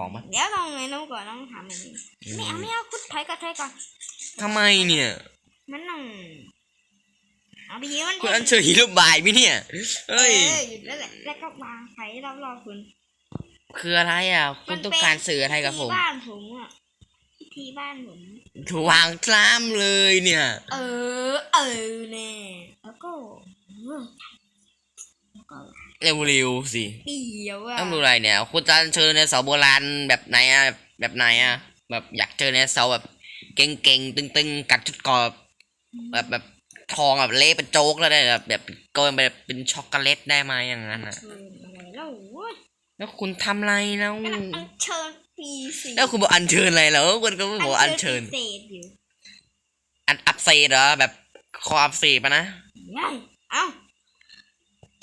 ของปะเดี๋ยวลองเมนูก่อนต้องทำอันนี้ไม่เอาไม่เอาคุดถอยก่อนถอยก่อนทำไมเนี่ย มันต้องเอาไปยืมมันคุณอันเชิญฮีโร่บายไหมเนี่ยเอเอ้ยอหยุดแล้วแหละแล้วก็วางไฟรอบๆคุณคืออะไรอะ คุณต้องการสื่ออะไรกับผมที่บ้านผมอะที่บ้านผมถูกวางกล้ามเลยเนี่ย เออ เออแน่แล้วก็ เออแล้วก็เร็วๆสิเดี๋ยวอะต้องดูอะไรเนี่ย คุณจะเชิญในเสาร์โบราณแบบไหนอะแบบไหนอะแบบอยากเจอในเสาร์แบบเก่งๆตึงๆกัดจุดกรอบแบบแบบทองแบบเละเป็นโจ๊กแล้วได้แบบแบบโกนไปเป็นช็อกโกแลตได้ไหมอย่างนั้นอะเชิญอะไรแล้วโว้ยแล้วคุณทำอะไรแล้วกำลังอัญเชิญปีสีแล้วคุณบอกอัญเชิญอะไรแล้วคุณก็บอกอัญเชิญปีเศษอยู่อันอักเสบเหรอแบบคออักเสบอะนะยัยเอ้า พ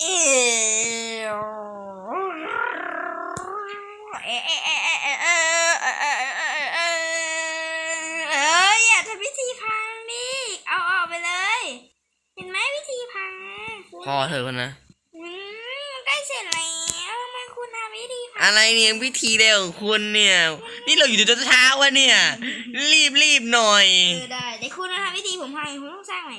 ิธีพังดิเอาออกไปเลยเห็นไหมวิธีพังอคุณพอเถอคุณนะใกล้เสร็จแล้วทำไมคุณทำวิธีพังอะไรเนี่ยวิธีเดียวของคุณเนี่ย นี่เราอยู่จนเช้าวะเนี่ย รีบรีบหน่อย เออได้แต่คุณมาทำวิธีผมพังคุณต้องสร้างใหม่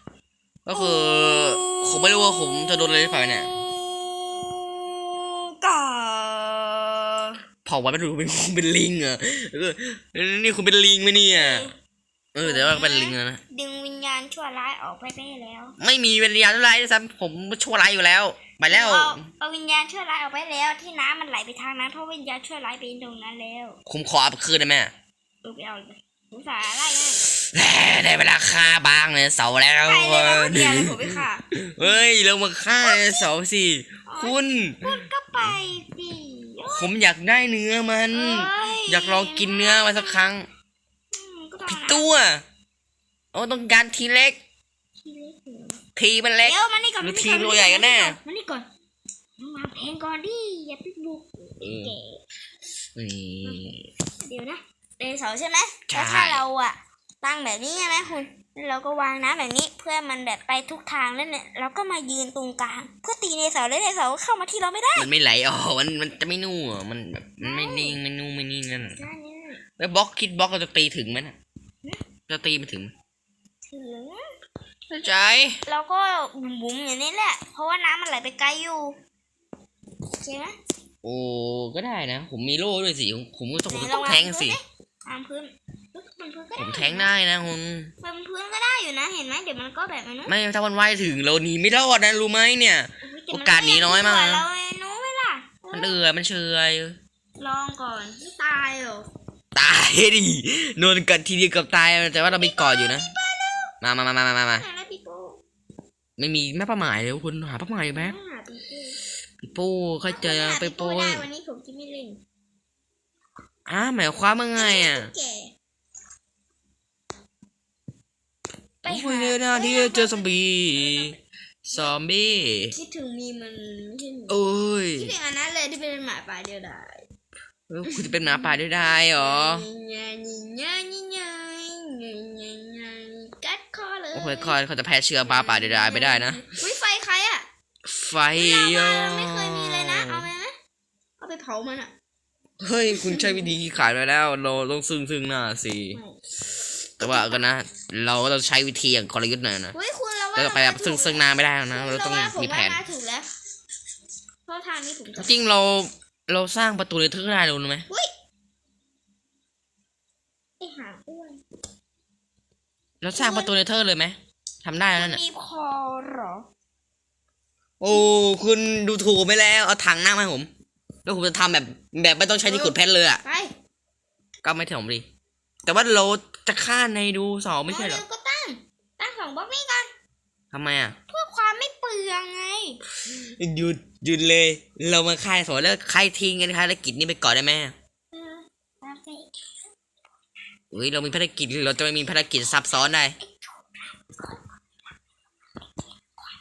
ก็คือผมไม่รู้ว่าผมจะโดนอะไรหรือเปล่าเนี่ยกาเผ่าวันไม่รู้เป็นเป็นลิงเหรอเออนี่คุณเป็นลิงไหมเนี่ยเออแต่ว่าเป็นลิงอะนะดึงวิญญาณชั่วร้ายออกไปได้แล้ว ไม่มีวิญญาณอะไรด้วยซ้ำผมชั่วร้ายอยู่แล้ว ไปแล้วเอาเอาวิญญาณชั่วร้ายออกไปแล้ว ที่น้ำมันไหลไปทางนั้นเพราะวิญญาณชั่วร้ายไปตรงนั้นแล้วผมขอเอาไปคืนได้ไหมดูไปเอาเลยสงสารอะไรเนี่ยแหม ได้เวลาฆ่าบ้างเลยเสาร์แล้วไปเลยนะคนเดียวเลยผมไปค่ะเฮ้ยเรามาฆ่าเสาร์สิคุณพูดก็ไปสิผมอยากได้เนื้อมันเอ้อยากลองกินเนื้อมาสักครั้งอืมก็ต้องผิดนะตัวโอ้ต้องการทีเล็ก ทีเล็กเหรอทีมันเล็กเดี๋ยวมานี่ก่อนหรือมาทีก่มตัวใหญ่กันแน่มานี่ก่อนมาวางแผนก่อนดิอย่าไปบุกเออแกนี่เดี๋ยวนะเดนเสาร์ใช่ไหมใช่แล้วถ้าเราอะ ตั้งแบบนี้ใช่ไหมคุณแล้วเราก็วางน้ำแบบนี้เพื่อมันแบบไปทุกทางแล้วเนี่ยเราก็มายืนตรงกลางเพื่อตีเดนเสาร์แล้วเดนเสาร์เข้ามาที่เราไม่ได้มันไม่ไหลออกมันมันจะไม่นู่อะมันแบบมันไม่นิ่งไม่นู่ไม่นิ่งนั่นใช่เนี่ยแล้วบล็อกคิดบล็อกเราจะตีถึงไหมน่ะจะตีมันถึงถึงเข้าใจเราก็บุ๋มๆอย่างนี้แหละ เพราะว่าน้ำมันไหลไปไกลอยู่โอเคไหมโอ้ก็ได้นะ ผมมีโล่ด้วยสิผมผมก็ต้องผมไหนลต้อองงวางแทงสิตามพื้นบนพื้นก็ ผมได้แทงได้นะคุณบนพื้นก็ได้อยู่นะ เห็นไหมเดี๋ยวมันก็แบบนั้นไม่ถ้ามันว่ายถึงเราหนีไม่รอดนะรู้ไหมเนี่ย โอกาสหนีน้อยมากนะเราน้อยไหมล่ะมันเอือมันเชยลองก่อนไม่ตายหรอกตายดิโดนกัดทีเดียวเกับตายแต่ว่าเรามีเกอดอยู่นะ มามามามามามามาหาแล้วปีโป้ไม่มีแม่ป้าหมายเลยคุณหาป้าหมายอยู่ไหมหาปีโป้ปีโป้เข้าใจหาไปโป้ได้วันนี้ผมจะไม่เล่นอ้าหมายความว่าไงอะแก่ คุหเลยนะที่เจอซอมบี้ซอมบี้คิดถึงมีมันไม่ใช่หมีโอ้ยคิดถึงอันนั้นเลยที่เป็นหมาป่าเดียวดายเคุณจะเป็นหมาป่าเดียวด้เหรอง่ายคอเลยโอ้ยคอเขาจะแพ้เชื้อปลาป่าเดียวดาไม่ได้นะวิไฟใครอะไฟเราไม่เคยมีเลยนะเอาไหมเอาไปเผามันอะเฮ้ย คุณใช้วิธีขายไปแล้ว โลลงซึ่งซึ่งหน้าสิ แต่ว่าก็นะ เราก็ต้องใช้วิธีอย่างกลยุทธ์หน่อยนะเฮ้ยคุณเราว่าเราจะไปแบบซึ่งซึ่งหน้าไม่ได้นะเราต้องว่ผมีแผนว่าาถูกแล้วเพราะทางนี้ผมจะจริงเราเราสร้างประตูในทึ่งได้รู้ไหมเฮ้ยไอหางอ้วนเราสร้างประตูในเธอเลยไหมทำได้แล้วมันน่ะมีคอเหรอ โอ้คุณดูถูกไปแล้ว เอาถังนั่งมาให้ผม แล้วผมจะทำแบบแบบไม่ต้องใช้ที่ขุดเพชรเลยอะไปก็ไม่ถึงดิแต่ว่าเรา จะฆ่าในดูสองไม่ใช่เหรอเร็วๆก็ตั้ง ตั้งสองบล็อกนี่กันทำไมอะ เพื่อความไม่เปลืองไง หยุดหยุดเลย เรามาฆ่าสองแล้วใครทิ้งกันคะแล้วกิจนี่ไปก่อนได้ไหมเออตามใจเฮ้ยเรามีภารกิจหรือเราจะไม่มีภารกิจซับซ้อนได้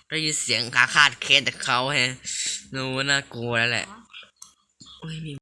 ได้ยินเสียงขาขาดเคสจากเขาแฮะโน้น่ากลัวแล้วแหละโอ้ยมี